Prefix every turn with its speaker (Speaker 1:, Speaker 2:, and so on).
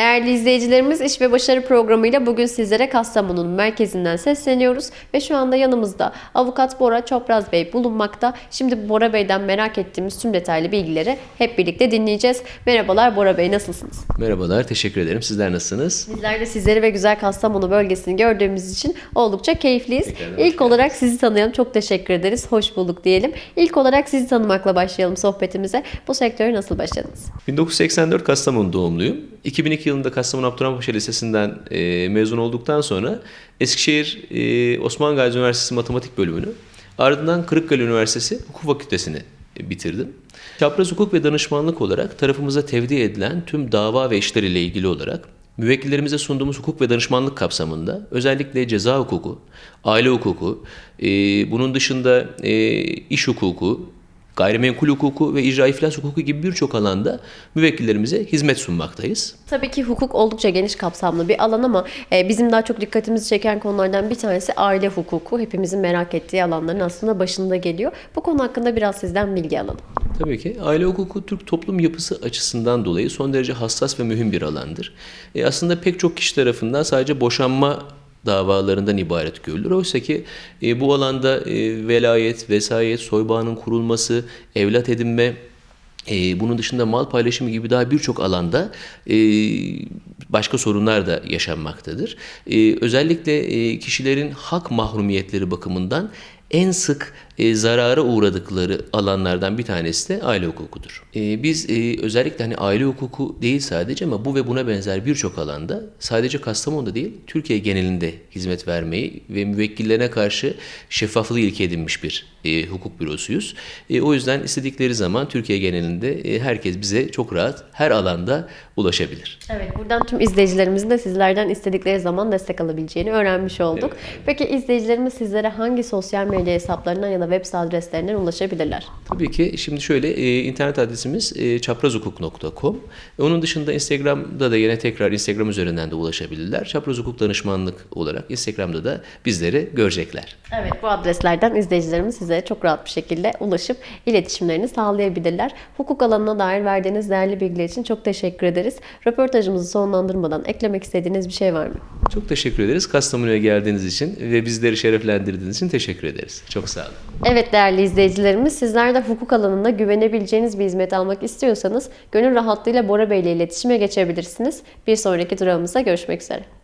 Speaker 1: Değerli izleyicilerimiz İş ve Başarı programıyla bugün sizlere Kastamonu'nun merkezinden sesleniyoruz ve şu anda yanımızda avukat Bora Çopraz Bey bulunmakta. Şimdi Bora Bey'den merak ettiğimiz tüm detaylı bilgileri hep birlikte dinleyeceğiz. Merhabalar Bora Bey nasılsınız?
Speaker 2: Merhabalar, teşekkür ederim. Sizler nasılsınız?
Speaker 1: Bizler de sizleri ve güzel Kastamonu bölgesini gördüğümüz için oldukça keyifliyiz.
Speaker 2: Tekrardan hoş
Speaker 1: İlk olarak sizi tanıyalım. Çok teşekkür ederiz. Hoş bulduk diyelim. İlk olarak sizi tanımakla başlayalım sohbetimize. Bu sektöre nasıl başladınız?
Speaker 2: 1984 Kastamonu doğumluyum. 2002 yılında Kastamonu Abdurrahmanpaşa Lisesi'nden e, mezun olduktan sonra Eskişehir e, Osman Gazi Üniversitesi Matematik bölümünü, ardından Kırıkkale Üniversitesi Hukuk Fakültesini e, bitirdim. Çapraz hukuk ve danışmanlık olarak tarafımıza tevdi edilen tüm dava ve işler ile ilgili olarak müvekkillerimize sunduğumuz hukuk ve danışmanlık kapsamında özellikle ceza hukuku, aile hukuku, e, bunun dışında e, iş hukuku, gayrimenkul hukuku ve icra iflas hukuku gibi birçok alanda müvekkillerimize hizmet sunmaktayız.
Speaker 1: Tabii ki hukuk oldukça geniş kapsamlı bir alan ama e, bizim daha çok dikkatimizi çeken konulardan bir tanesi aile hukuku. Hepimizin merak ettiği alanların aslında başında geliyor. Bu konu hakkında biraz sizden bilgi alalım.
Speaker 2: Tabii ki aile hukuku Türk toplum yapısı açısından dolayı son derece hassas ve mühim bir alandır. E, aslında pek çok kişi tarafından sadece boşanma davalarından ibaret görülür. Oysa ki e, bu alanda e, velayet, vesayet, soybağının kurulması, evlat edinme, e, bunun dışında mal paylaşımı gibi daha birçok alanda e, başka sorunlar da yaşanmaktadır. E, özellikle e, kişilerin hak mahrumiyetleri bakımından en sık e, zarara uğradıkları alanlardan bir tanesi de aile hukukudur. E, biz e, özellikle hani aile hukuku değil sadece ama bu ve buna benzer birçok alanda sadece Kastamonu'da değil Türkiye genelinde hizmet vermeyi ve müvekkillerine karşı şeffaflığı ilke edinmiş bir e, hukuk bürosuyuz. E, o yüzden istedikleri zaman Türkiye genelinde e, herkes bize çok rahat her alanda ulaşabilir.
Speaker 1: Evet, buradan tüm izleyicilerimizin de sizlerden istedikleri zaman destek alabileceğini öğrenmiş olduk. Peki izleyicilerimiz sizlere hangi sosyal medya hesaplarından ya da web site adreslerinden ulaşabilirler?
Speaker 2: Tabii ki şimdi şöyle e, internet adresimiz e, çaprazhukuk.com. E, onun dışında Instagram'da da yine tekrar Instagram üzerinden de ulaşabilirler. Çapraz Hukuk Danışmanlık olarak Instagram'da da bizleri görecekler.
Speaker 1: Evet, bu adreslerden izleyicilerimiz size çok rahat bir şekilde ulaşıp iletişimlerini sağlayabilirler. Hukuk alanına dair verdiğiniz değerli bilgiler için çok teşekkür ederiz. Röportajımızı sonlandırmadan eklemek istediğiniz bir şey var mı?
Speaker 2: Çok teşekkür ederiz Kastamonu'ya geldiğiniz için ve bizleri şereflendirdiğiniz için teşekkür ederiz. Çok sağ olun.
Speaker 1: Evet değerli izleyicilerimiz sizler de hukuk alanında güvenebileceğiniz bir hizmet almak istiyorsanız gönül rahatlığıyla Bora Bey ile iletişime geçebilirsiniz. Bir sonraki durağımızda görüşmek üzere.